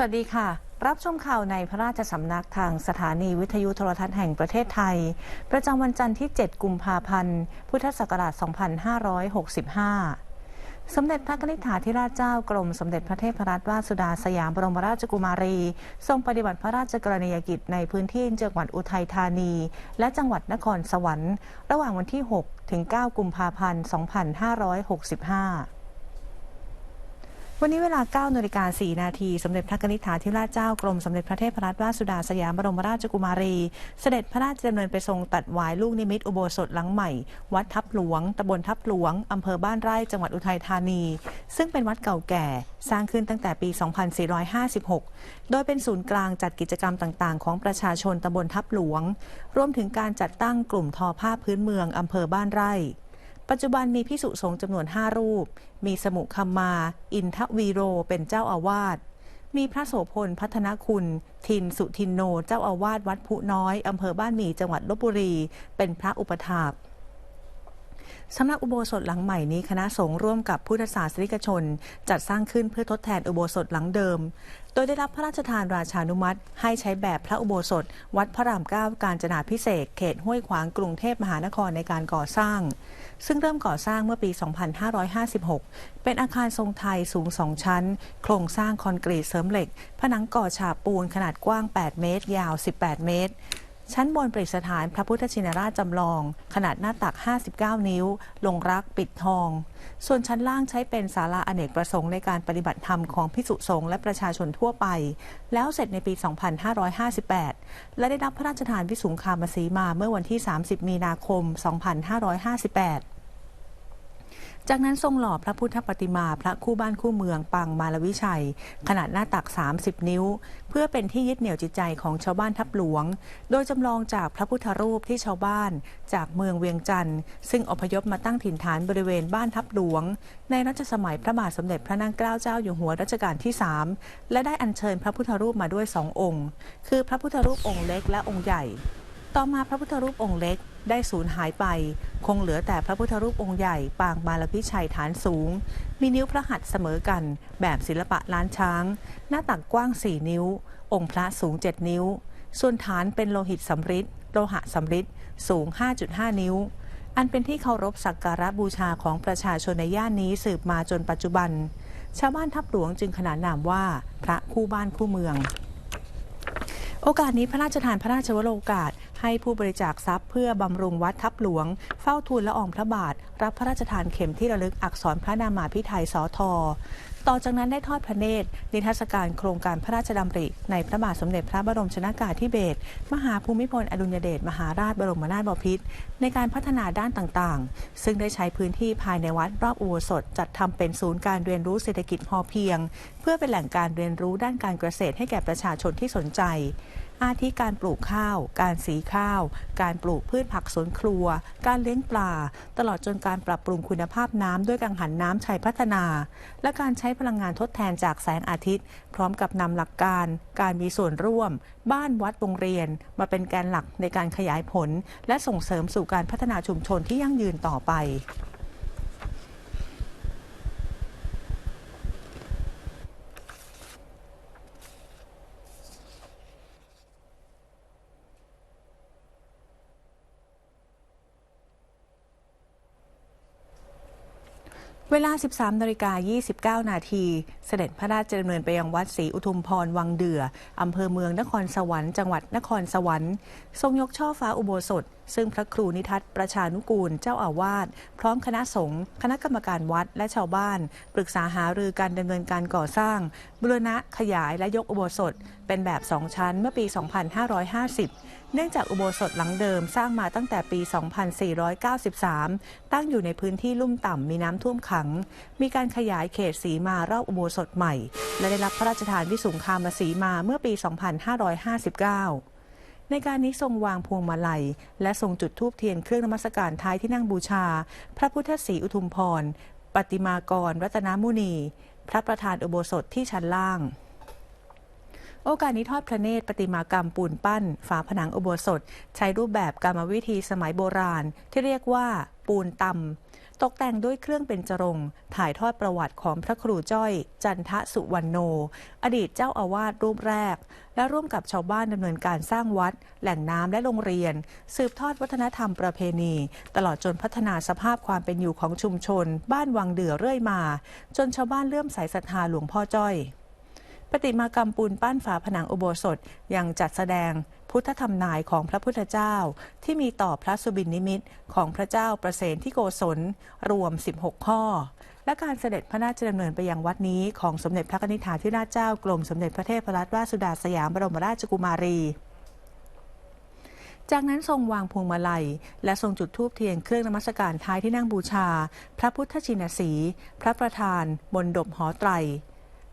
สวัสดีค่ะ รับชมข่าวในพระราชสำนักทางสถานีวิทยุโทรทัศน์แห่งประเทศไทย ประจำวันจันทร์ที่ 7 กุมภาพันธ์ พุทธศักราช 2565 สมเด็จพระนิธิถาธิราชเจ้ากรมสมเด็จพระเทพรัตนราชสุดาสยามบรมราชกุมารี ทรงปฏิบัติพระราชกรณียกิจในพื้นที่จังหวัดอุทัยธานี และจังหวัดนครสวรรค์ ระหว่างวันที่ 6 ถึง 9 กุมภาพันธ์ 2565 วันนี้เวลา9นาฬิกา4นาทีสมเด็จพระนิธิถาธิราชเจ้ากรมสมเด็จพระเทพรัตนราชสุดาสยามบรมราชกุมารี เสด็จพระราชดำเนินไปทรงตัดหวายลูกนิมิตอุโบสถหลังใหม่ วัดทับหลวงตำบลทับหลวงอำเภอบ้านไร่จังหวัดอุทัยธานี ซึ่งเป็นวัดเก่าแก่ สร้างขึ้นตั้งแต่ปี 2456 โดยเป็นศูนย์กลางจัดกิจกรรมต่างๆ ของประชาชนตำบลทับหลวง รวมถึงการจัดตั้งกลุ่มทอผ้าพื้นเมืองอำเภอบ้านไร่ ปัจจุบันมีพิสุสงฆ์จำนวน 5 รูป มีสมุคัมมา อินทวีโรเป็นเจ้าอาวาส มีพระโสพลพัฒนคุณ ทินสุทินโน เจ้าอาวาสวัดผุน้อยอำเภอบ้านหมี่จังหวัดลบบุรี เป็นพระอุปถาก สำนักอุโบสถหลังใหม่นี้คณะสงฆ์ร่วมกับพุทธศาสนิกชน จัดสร้างขึ้นเพื่อทดแทนอุโบสถหลังเดิม โดยได้รับพระราชทานราชานุมัติ ให้ใช้แบบพระอุโบสถ วัดพระรามเก้าการจนาพิเศษเขตห้วยขวางกรุงเทพมหานครในการก่อสร้าง ซึ่งเริ่มก่อสร้างเมื่อปี 2556 เป็นอาคารทรงไทยสูง 2 ชั้น โครงสร้างคอนกรีตเสริมเหล็ก ผนังก่อฉาบปูนขนาดกว้าง 8 เมตร ยาว 18 เมตร ชั้นบนประดิษฐานพระพุทธชินราชจำลอง ขนาดหน้าตัก 59 นิ้ว ลงรักปิดทอง ส่วนชั้นล่างใช้เป็นศาลาอเนกประสงค์ในการปฏิบัติธรรมของพิสุสงฆ์และประชาชนทั่วไป แล้วเสร็จในปี 2558 และได้รับพระราชทานวิสุงคามสีมาเมื่อวันที่ 30 มีนาคม 2558 จากนั้นทรงหล่อพระพุทธปฏิมาพระคู่บ้านคู่เมืองปังมาลวิชัย ขนาดหน้าตัก 30 นิ้ว เพื่อเป็นที่ยึดเหนี่ยวจิตใจของชาวบ้านทับหลวง โดยจำลองจากพระพุทธรูปที่ชาวบ้าน จากเมืองเวียงจันทร์ซึ่งอพยพมาตั้งถิ่นฐานบริเวณบ้านทับหลวง ในรัชสมัยพระบาทสมเด็จพระนางเกล้าเจ้าอยู่หัวรัชกาลที่ 3 และได้อัญเชิญพระพุทธรูปมาด้วยสององค์ คือพระพุทธรูปองค์เล็กและองค์ใหญ่ ต่อมาพระพุทธรูปองค์เล็ก ได้สูญหายไป คงเหลือแต่พระพุทธรูปองค์ใหญ่ปางมาลพิชัยฐานสูง มีนิ้วพระหัตถ์เสมอกัน แบบศิลปะล้านช้าง หน้าตักกว้าง 4 นิ้ว องค์พระสูง 7 นิ้ว ส่วนฐานเป็นโลหิตสำริดโลหะสำริดสูง 5.5 นิ้ว อันเป็นที่เคารพสักการะบูชาของประชาชนในย่านนี้สืบมาจนปัจจุบัน ชาวบ้านทับหลวงจึงขนานนามว่า พระคู่บ้านคู่เมือง โอกาสนี้พระราชทานพระราชวโรกาส ให้ผู้บริจาคทรัพย์เพื่อบำรุงวัดทับหลวง เฝ้าทูลละอองพระบาท รับพระราชทานเข็มที่ระลึกอักษรพระนามาพิไทยสอทอ ต่อจากนั้นได้ทอดพระเนตรนิทรรศการโครงการพระราชดำริ ในพระบาทสมเด็จพระบรมชนากาธิเบศรมหาภูมิพลอดุลยเดชมหาราชบรมนาถบพิตรในการพัฒนาด้านต่างๆ ซึ่งได้ใช้พื้นที่ภายในวัดรอบอุโบสถจัดทำเป็นศูนย์การเรียนรู้เศรษฐกิจพอเพียง เพื่อเป็นแหล่งการเรียนรู้ด้านการเกษตรให้แก่ประชาชนที่สนใจ อาทิการปลูกข้าว การสีข้าว การปลูกพืชผักสวนครัว การเลี้ยงปลา ตลอดจนการปรับปรุงคุณภาพน้ำด้วยกังหันน้ำชัยพัฒนา และการใช้พลังงานทดแทนจากแสงอาทิตย์ พร้อมกับนำหลักการ การมีส่วนร่วม บ้านวัดโรงเรียน มาเป็นแกนหลักในการขยายผล และส่งเสริมสู่การพัฒนาชุมชนที่ยั่งยืนต่อไป เวลา 13นาฬิกา29 นาที เสด็จพระราชดำเนินไปยังวัดศรีอุทุมพรวังเดือ อำเภอเมืองนครสวรรค์ จังหวัดนครสวรรค์ ทรงยกช่อฟ้าอุโบสถ ซึ่งพระครูนิทัศน์ประชานุกูล เจ้าอาวาส พร้อมคณะสงฆ์ คณะกรรมการวัด และชาวบ้าน ปรึกษาหารือการดำเนินการก่อสร้าง บูรณะ ขยาย และยกอุโบสถ เป็นแบบสองชั้นเมื่อปี 2550 เนื่องจากอุโบสถหลังเดิมสร้างมาตั้งแต่ปี 2493 ตั้งอยู่ในพื้นที่ลุ่มต่ำมีน้ำท่วมขังมีการขยายเขตสีมารอบอุโบสถใหม่ และได้รับพระราชทานวิสุงคามสีมาเมื่อปี 2559ในการนี้ทรงวางพวงมาลัย และทรงจุดธูปเทียนเครื่องนมัสการท้ายที่นั่งบูชา พระพุทธศรีอุทุมพร ปฏิมากร รัตนมุนี พระประธานอุโบสถที่ชั้นล่าง โอกาสนี้ทอดพระเนตรประติมากรรมปูนปั้น ฝาผนังอุโบสถ ใช้รูปแบบกรรมวิธีสมัยโบราณ ที่เรียกว่าปูนตำ ตกแต่งด้วยเครื่องเบญจรงถ่ายทอดประวัติของพระครูจ้อย จันทสุวรรณโน อดีตเจ้าอาวาสรูปแรก และร่วมกับชาวบ้านดำเนินการสร้างวัด แหล่งน้ำและโรงเรียน สืบทอดวัฒนธรรมประเพณี ตลอดจนพัฒนาสภาพความเป็นอยู่ของชุมชน บ้านวังเดือเรื่อยมา จนชาวบ้านเลื่อมใสศรัทธาหลวงพ่อจ้อย ปฏิมากรรมปูนปั้นฝาผนังอุโบสถยังจัดแสดง พุทธธรรมนายของพระพุทธเจ้า ที่มีต่อพระสุบินนิมิตของพระเจ้าประเสนที่โกศลรวม 16 ข้อ และการเสด็จพระราชดำเนินไปยังวัดนี้ของสมเด็จพระนิธิาธิราชเจ้ากรมสมเด็จพระเทพรัตนราชสุดาสยามบรมราชกุมารีจากนั้นทรงวางพวงมาลัย และทรงจุดธูปเทียนเครื่องนมัสการท้ายที่นั่งบูชา พระพุทธชินสี พระประธาน บนดบหอไตร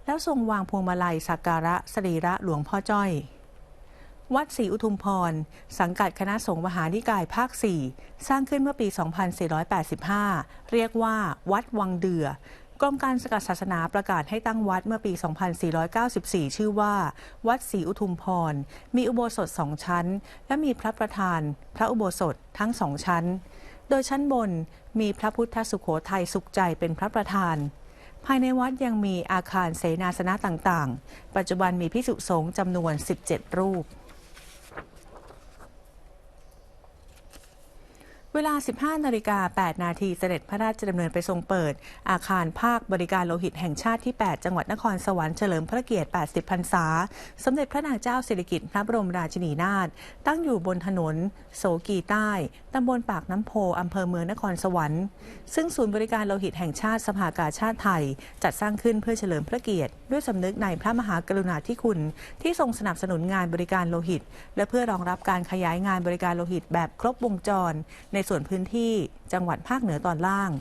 แล้วทรงวางพวงมาลัยสักการะสรีระหลวงพ่อจ้อย วัดศรีอุทุมพร สังกัดคณะสงฆ์มหานิกายภาค 4 สร้างขึ้นเมื่อปี 2485 เรียกว่าวัดวังเดือกรมการสกัดศาสนาประกาศให้ตั้งวัดเมื่อปี 2494 ชื่อว่า วัดศรีอุทุมพร มีอุโบสถสองชั้น และมีพระประธาน พระอุโบสถทั้งสองชั้น โดยชั้นบนมีพระพุทธสุโขทัยสุขใจเป็นพระประธาน ภายในวัดยังมีอาคารเสนาสนะต่างๆ ปัจจุบันมีพิสุสงฆ์จำนวน 17 รูป เวลา 15 นาฬิกา 8 นาทีเสด็จพระราชดำเนินไปทรงเปิด อาคารภาคบริการโลหิตแห่งชาติที่ 8 จังหวัดนครสวรรค์เฉลิมพระเกียรติ 80 พรรษา สมเด็จพระนางเจ้าสิริกิติ์พระบรมราชินีนาถ ตั้งอยู่บนถนน โสกีใต้ ตำบลปากน้ำโพอำเภอเมืองนครสวรรค์ ซึ่งศูนย์บริการโลหิตแห่งชาติสภากาชาติไทย จัดสร้างขึ้นเพื่อเฉลิมพระเกียรติ ด้วยสำนึกในพระมหากรุณาธิคุณ ที่ทรงสนับสนุนงานบริการโลหิต และเพื่อรองรับการขยายงานบริการโลหิตแบบครบวงจรในส่วนพื้นที่จังหวัดภาคเหนือตอนล่าง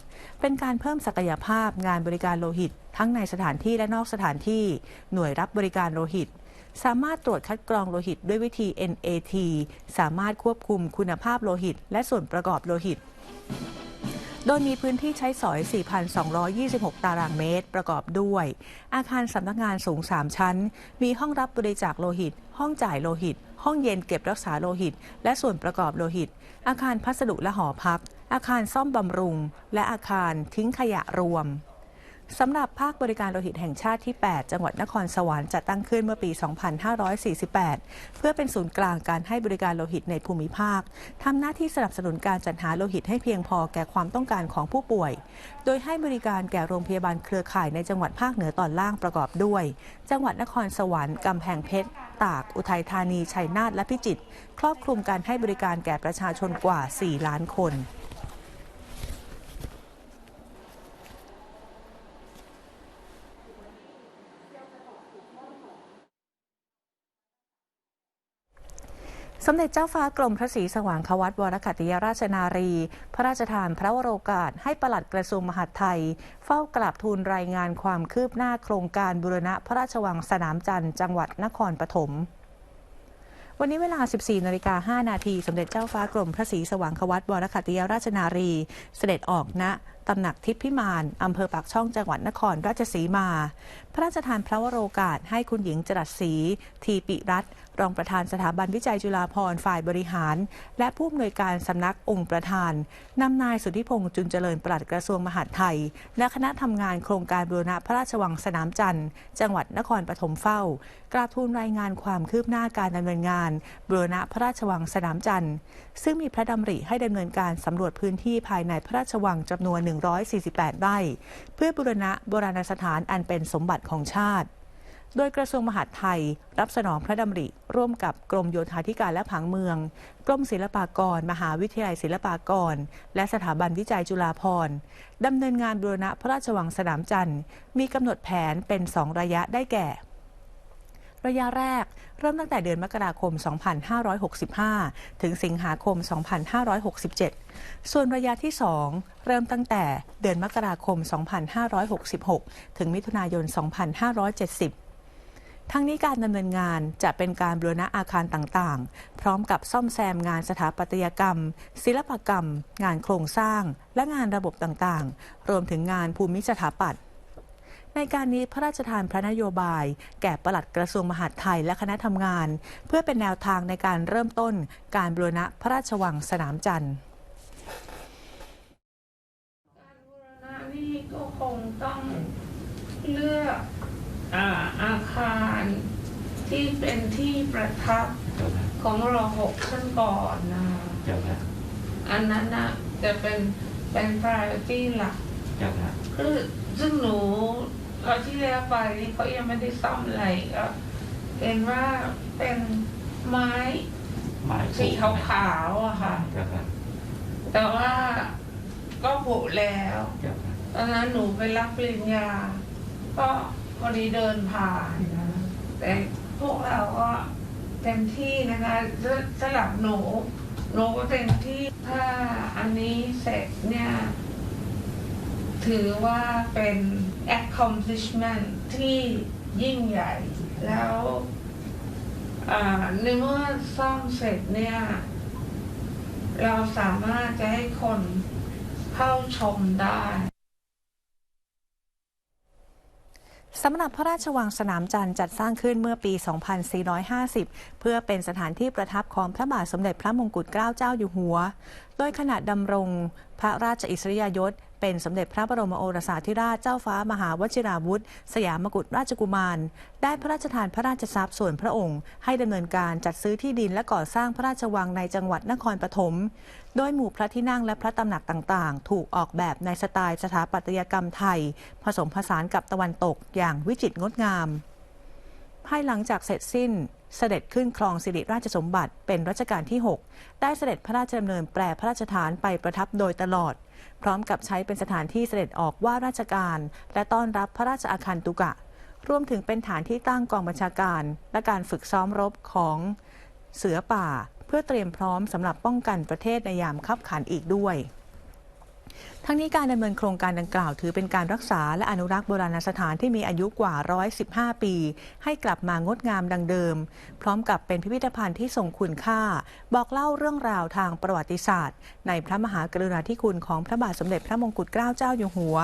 เป็นการเพิ่มศักยภาพงานบริการโลหิต ทั้งในสถานที่และนอกสถานที่ หน่วยรับบริการโลหิต สามารถตรวจคัดกรองโลหิตด้วยวิธี NAT สามารถควบคุมคุณภาพโลหิต และส่วนประกอบโลหิตโดยมีพื้นที่ใช้สอย 4,226 ตารางเมตร ประกอบด้วย อาคารสำนักงานสูง 3 ชั้น มีห้องรับบริจาคโลหิต ห้องจ่ายโลหิต ห้องเย็นเก็บรักษาโลหิต และส่วนประกอบโลหิต อาคารพัสดุและหอพัก อาคารซ่อมบำรุง และอาคารทิ้งขยะรวม สำหรับภาคบริการโลหิตแห่งชาติที่ 8 จังหวัดนครสวรรค์จัดตั้งขึ้นเมื่อปี 2548 เพื่อเป็นศูนย์กลางการให้บริการโลหิตในภูมิภาค ทำหน้าที่สนับสนุนการจัดหาโลหิตให้เพียงพอแก่ความต้องการของผู้ป่วย โดยให้บริการแก่โรงพยาบาลเครือข่ายในจังหวัดภาคเหนือตอนล่างประกอบด้วย จังหวัดนครสวรรค์กำแพงเพชร ตาก อุทัยธานี ชัยนาท และพิจิตร ครอบคลุมการให้บริการแก่ประชาชนกว่า 4 ล้านคน สมเด็จเจ้าฟ้ากรมพระศรีสว่างควัตวรคัติยราชนารี พระราชทานพระวโรกาสให้ปลัดกระทรวงมหาดไทย เฝ้ากราบทูลรายงานความคืบหน้าโครงการบุรณะพระราชวังสนามจันทร์จังหวัดนครปฐมวันนี้เวลา 14 นาฬิกา 5 นาที สมเด็จเจ้าฟ้ากรมพระศรีสว่างควัตวรคัติยราชนารี เสด็จออกณ ตำหนักทิพย์พิมานอำเภอปากช่องจังหวัดนครราชสีมา พระราชทานพระวโรกาสให้คุณหญิงจรัสศรีทีปิรัตรองประธานสถาบันวิจัยจุฬาภรณ์ฝ่ายบริหาร และผู้อำนวยการสำนักองค์ประธานนำนายสุทธิพงษ์จุนเจริญปลัดกระทรวงมหาดไทย และคณะทำงานโครงการบูรณะพระราชวังสนามจันทร์ จังหวัดนครปฐมเฝ้า กราบทูลรายงานความคืบหน้าการดำเนินงานบูรณะพระราชวังสนามจันทร์ ซึ่งมีพระดำริให้ดำเนินการสำรวจพื้นที่ภายในพระราชวังจำนวนหนึ่ง148 ไร่ เพื่อบูรณะโบราณสถานอันเป็นสมบัติของชาติ โดยกระทรวงมหาดไทย รับสนองพระดำริ ร่วมกับกรมโยธาธิการและผังเมือง กรมศิลปากร มหาวิทยาลัยศิลปากร และสถาบันวิจัยจุฬาภรณ์ดำเนินงานบูรณะพระราชวังสนามจันทร์ มีกำหนดแผนเป็น2ระยะได้แก่ ระยะแรก เริ่มตั้งแต่เดือนมกราคม 2565 ถึงสิงหาคม 2567 ส่วนระยะที่ 2 เริ่มตั้งแต่เดือนมกราคม 2566 ถึงมิถุนายน 2570ทั้งนี้การดำเนินงานจะเป็นการบูรณะอาคารต่างๆ พร้อมกับซ่อมแซมงานสถาปัตยกรรม ศิลปกรรม งานโครงสร้าง และงานระบบต่างๆ รวมถึงงานภูมิสถาปัตย์ ในการนี้พระราชทานพระนโยบาย แก่ปลัดกระทรวงมหาดไทยและคณะทำงาน เพื่อเป็นแนวทางในการเริ่มต้นการบรณะพระราชวังสนามจันทร์การบูรณะนี่ก็คงต้องเลือกอาอาคารที่เป็นที่ประทับของรอหกขั้นก่อนนะอันนั้นนะจะเป็นเป็นพาร์ตี้หลักคือซึ่งหนู เราที่แล้วไปนี่เขายังไม่ได้ซ่อมอะไรก็เห็นว่าเป็นไม้หมายสีขาวๆอะค่ะ เจ้าค่ะแต่ว่าก็ผุแล้ว เจ้าค่ะตอนนั้นหนูไปรับปริญญา ก็พอดีเดินผ่านนะแต่พวกเราก็เต็มที่นะคะสสำหรับหนูหนูก็เต็มที่ถ้าอันนี้เสร็จเนี่ย ถือว่าเป็น accomplishment ที่ยิ่งใหญ่แล้วในเมื่อซ่อมเสร็จเนี่ย เราสามารถจะให้คนเข้าชมได้สำหรับพระราชวังสนามจันทร์จัดสร้างขึ้นเมื่อปี 2450 เพื่อเป็นสถานที่ประทับของพระบาทสมเด็จพระมงกุฎเกล้าเจ้าอยู่หัวโดยขณะดำรงพระราชอิสริยยศ เป็นสมเด็จพระบรมโอรสาธิราชเจ้าฟ้ามหาวชิราวุธ สยามกุฎราชกุมาร ได้พระราชทานพระราชทรัพย์ส่วนพระองค์ ให้ดำเนินการจัดซื้อที่ดินและก่อสร้างพระราชวังในจังหวัดนครปฐมโดยหมู่พระที่นั่งและพระตำหนักต่างๆ ถูกออกแบบในสไตล์สถาปัตยกรรมไทย ผสมผสานกับตะวันตกอย่างวิจิตรงดงาม ภายหลังจากเสร็จสิ้นเสด็จขึ้นครองสิริราชสมบัติเป็นรัชกาลที่ 6 ได้เสด็จพระราชดำเนินแปรพระราชฐานไปประทับโดยตลอด พร้อมกับใช้เป็นสถานที่เสด็จออกว่าราชการ และต้อนรับพระราชอาคันตุกะ รวมถึงเป็นฐานที่ตั้งกองบัญชาการ และการฝึกซ้อมรบของเสือป่า เพื่อเตรียมพร้อมสำหรับป้องกันประเทศในยามคับขันอีกด้วย ทั้งนี้การดำเนินโครงการดังกล่าวถือเป็นการรักษาและอนุรักษ์โบราณสถานที่มีอายุกว่า 115 ปี ให้กลับมางดงามดังเดิม พร้อมกับเป็นพิพิธภัณฑ์ที่ทรงคุณค่า บอกเล่าเรื่องราวทางประวัติศาสตร์ ในพระมหากรุณาธิคุณของพระบาทสมเด็จพระมงกุฎเกล้าเจ้าอยู่หัว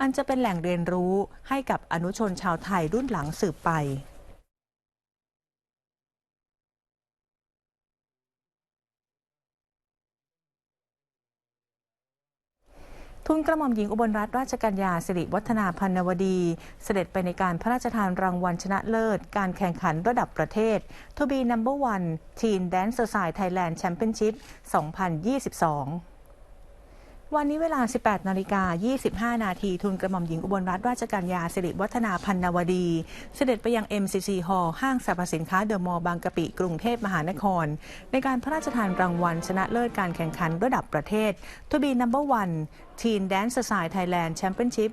อันจะเป็นแหล่งเรียนรู้ให้กับอนุชนชาวไทยรุ่นหลังสืบไป ทุนกระหม่อมหญิงอุบลรัตนราชกัญญาสิริวัฒนาพันนวดี เสด็จไปในการพระราชทานรางวัลชนะเลิศ การแข่งขันระดับประเทศ To be number one Teen Dance Side Thailand Championship 2022วันนี้เวลา 18 นาฬิกา 25 นาที ทุนกระหม่อมหญิงอุบลรัตนราชกัญญาสิริวัฒนาพันนวดี เสด็จไปยัง MCC Hall ห้างสรรพสินค้าเดอะมอลล์บางกะปิ กรุงเทพมหานคร ในการพระราชทานรางวัลชนะเลิศการแข่งขันระดับประเทศ To be number one Teen Dance Side Thailand Championship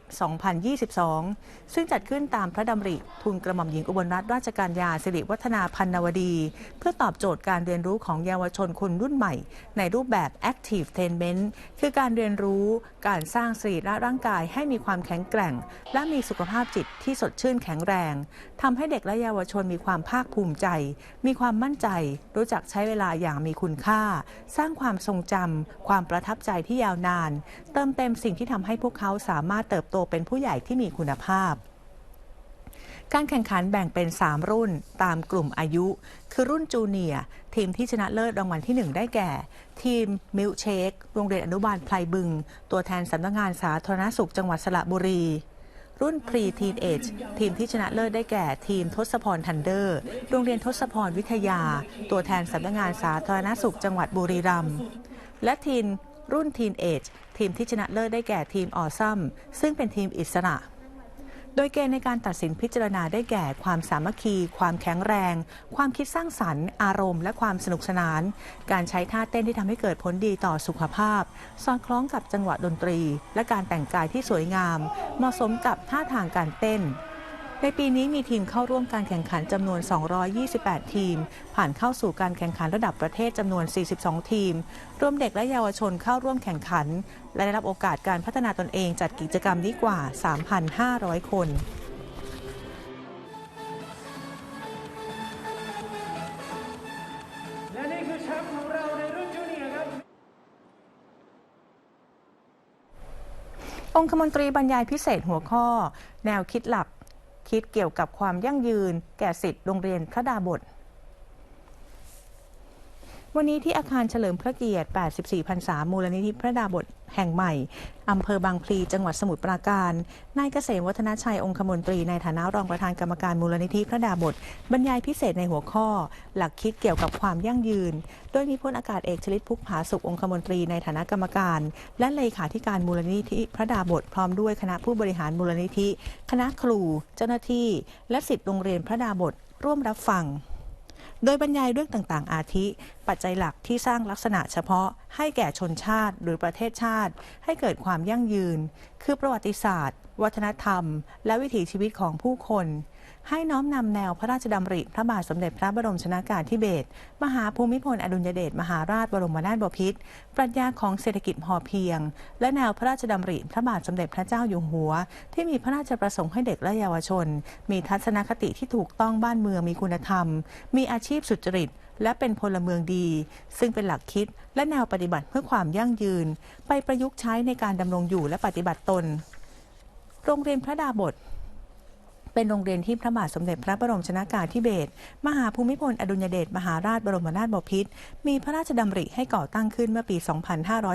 2022 ซึ่งจัดขึ้นตามพระดำริทุนกระหม่อมหญิงอุบลรัตนราชกัญญาสิริวัฒนาพันนวดี เพื่อตอบโจทย์การเรียนรู้ของเยาวชนคนรุ่นใหม่ ในรูปแบบ Active Tainment คือการเรียนรู้การสร้างสรีระร่างกายให้มีความแข็งแกร่ง และมีสุขภาพจิตที่สดชื่นแข็งแรงทำให้เด็กและเยาวชนมีความภาคภูมิใจ มีความมั่นใจ รู้จักใช้เวลาอย่างมีคุณค่า สร้างความทรงจำความประทับใจที่ยาวนาน เติมเต็มสิ่งที่ทำให้พวกเขาสามารถเติบโตเป็นผู้ใหญ่ที่มีคุณภาพ การแข่งขันแบ่งเป็น 3 รุ่นตามกลุ่มอายุ คือรุ่นจูเนียร์ทีมที่ชนะเลิศรางวัลที่ 1 ได้แก่ ทีมมิลเชคโรงเรียนอนุบาลไพลบึง ตัวแทนสำนักงานสาธารณสุขจังหวัดสระบุรีรุ่นพรีทีนเอจทีมที่ชนะเลิศได้แก่ทีมทศพรทันเดอร์ โรงเรียนทศพรวิทยา ตัวแทนสำนักงานสาธารณสุขจังหวัดบุรีรัมย์และทีมรุ่นทีนเอจ ทีมที่ชนะเลิศได้แก่ทีมออซัมซึ่งเป็นทีมอิสระ โดยเกณฑ์ในการตัดสินพิจารณาได้แก่ความสามัคคี ความแข็งแรง ความคิดสร้างสรรค์ อารมณ์ และความสนุกสนาน การใช้ท่าเต้นที่ทำให้เกิดผลดีต่อสุขภาพ สอดคล้องกับจังหวะดนตรี และการแต่งกายที่สวยงาม เหมาะสมกับท่าทางการเต้น ในปีนี้มีทีมเข้าร่วมการแข่งขันจำนวน 228 ทีม ผ่านเข้าสู่การแข่งขันระดับประเทศจำนวน 42 ทีม รวมเด็กและเยาวชนเข้าร่วมแข่งขัน และได้รับโอกาสการพัฒนาตนเองจัดกิจกรรมนี้กว่า 3,500 คนและนี่คือแชมป์ของเราในรุ่นจูเนียร์ครับองคมนตรีบรรยายพิเศษหัวข้อ แนวคิดหลัก คิดเกี่ยวกับความยั่งยืน แก่สิทธิ์โรงเรียนพระดาบท วันนี้ที่อาคารเฉลิมพระเกียรติ 84พรรษามูลนิธิพระดาบทแห่งใหม่ อำเภอบางพลี จังหวัดสมุทรปราการ นายเกษมวัฒนชัยองคมนตรีในฐานะรองประธานกรรมการมูลนิธิพระดาบทบรรยายพิเศษในหัวข้อ หลักคิดเกี่ยวกับความยั่งยืน โดยมีพลอากาศเอกชลิตพุกผาสุของคมนตรีในฐานะกรรมการ และเลขาธิการมูลนิธิพระดาบทพร้อมด้วยคณะผู้บริหารมูลนิธิ คณะครู เจ้าหน้าที่ และสิทธิโรงเรียนพระดาบทร่วมรับฟังโดยบรรยายเรื่องต่างๆ อาทิปัจจัยหลักที่สร้างลักษณะเฉพาะให้แก่ชนชาติหรือประเทศชาติ ให้เกิดความยั่งยืน คือประวัติศาสตร์ วัฒนธรรม และวิถีชีวิตของผู้คน ให้น้อมนำแนวพระราชดำริ พระบาทสมเด็จพระบรมชนากาธิเบศรมหาภูมิพลอดุลยเดชมหาราชบรมนาถบพิตรปรัชญาของเศรษฐกิจพอเพียง และแนวพระราชดำริพระบาทสมเด็จพระเจ้าอยู่หัว ที่มีพระราชประสงค์ให้เด็กและเยาวชน มีทัศนคติที่ถูกต้องบ้านเมืองมีคุณธรรม มีอาชีพสุจริต และเป็นพลเมืองดี ซึ่งเป็นหลักคิดและแนวปฏิบัติเพื่อความยั่งยืน ไปประยุกต์ใช้ในการดำรงอยู่และปฏิบัติตน โรงเรียนพระดาบทเป็นโรงเรียนที่พระบาทสมเด็จพระบรมชนากาธิเบศรมหาภูมิพลอดุลยเดชมหาราชบรมนาถบพิตรมีพระราชดำริให้ก่อตั้งขึ้นเมื่อปี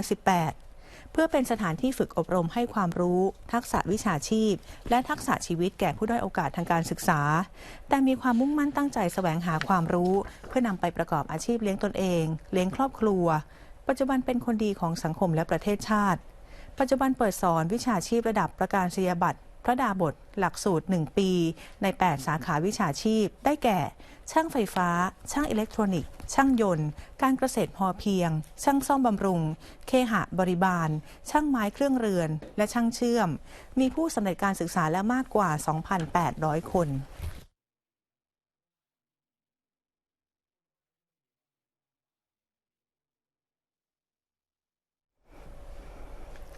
2518 เพื่อเป็นสถานที่ฝึกอบรมให้ความรู้ ทักษะวิชาชีพ และทักษะชีวิตแก่ผู้ด้อยโอกาสทางการศึกษา แต่มีความมุ่งมั่นตั้งใจแสวงหาความรู้ เพื่อนำไปประกอบอาชีพเลี้ยงตนเอง เลี้ยงครอบครัว ปัจจุบันเป็นคนดีของสังคมและประเทศชาติ ปัจจุบันเปิดสอนวิชาชีพระดับประกาศนียบัตรพระดาบท หลักสูตร 1 ปี ใน 8 สาขาวิชาชีพ ได้แก่ ช่างไฟฟ้า ช่างอิเล็กทรอนิกส์ ช่างยนต์ การเกษตรพอเพียง ช่างซ่อมบำรุง เคหะบริบาล ช่างไม้เครื่องเรือน และช่างเชื่อม มีผู้สำเร็จการศึกษาแล้วมากกว่า 2,800 คน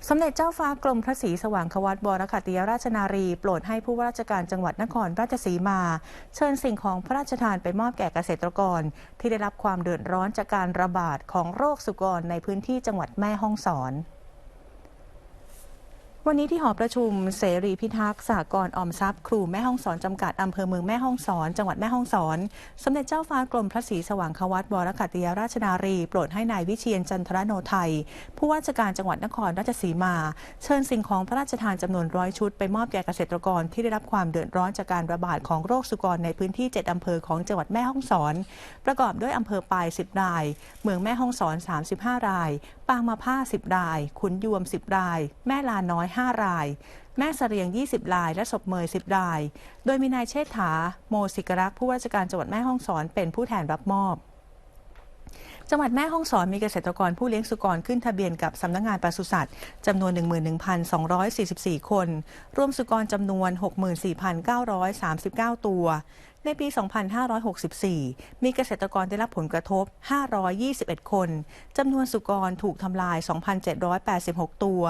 สมเด็จเจ้าฟ้ากรมพระศรีสว่างควัตบรคติยราชนารี โปรดให้ผู้ว่าราชการจังหวัดนครราชสีมา เชิญสิ่งของพระราชทานไปมอบแก่เกษตรกร ที่ได้รับความเดือดร้อนจากการระบาดของโรคสุกรในพื้นที่จังหวัดแม่ฮ่องสอน วันนี้ที่หอประชุมเสรีพิทักษ์สหกรณ์ออมทรัพย์ครูแม่ห้องสอนจำกัดอำเภอเมืองแม่ห้องสอน จังหวัดแม่ห้องสอน สมเด็จเจ้าฟ้ากรมพระศรีสว่างควัตวรคัตติยราชนารี โปรดให้นายวิเชียนจันทรโนไทย ผู้ว่าราชการจังหวัดนครราชสีมา เชิญสิ่งของพระราชทานจำนวนร้อยชุด ไปมอบแก่เกษตรกรที่ได้รับความเดือดร้อนจากการระบาดของโรคสุกรในพื้นที่ 7 อำเภอของจังหวัดแม่ห้องสอน ประกอบด้วยอำเภอปลาย 10 ราย เมืองแม่ห้องสอน 35 ราย ปางมาผ้า 10 ราย ขุนยวม 10 ราย แม่ลาน้อย 5 ราย แม่เสรียง 20 ราย และศพเมย 10 ราย โดยมีนายเชษฐา โมสิกรักษ์ผู้ว่าราชการจังหวัดแม่ฮ่องสอนเป็นผู้แทนรับมอบ จังหวัดแม่ฮ่องสอนมีเกษตรกรผู้เลี้ยงสุกรขึ้นทะเบียนกับสำนักงงานปศุสัตว์จำนวน 11,244 คน รวมสุกรจำนวน 64,939 ตัว ในปี 2564 มีเกษตรกรได้รับผลกระทบ 521 คน จำนวนสุกรถูกทำลาย 2,786 ตัว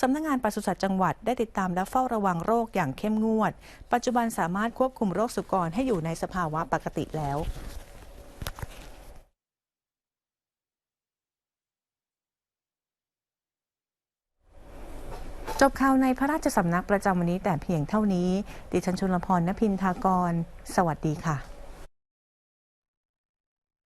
สำนักงงานปศุสัตว์จังหวัดได้ติดตามและเฝ้าระวังโรคอย่างเข้มงวด ปัจจุบันสามารถควบคุมโรคสุกรให้อยู่ในสภาวะปกติแล้ว จบข่าวในพระราชสำนักประจำวันนี้แต่เพียงเท่านี้ ดิฉันชุลพรณพินทากร สวัสดีค่ะ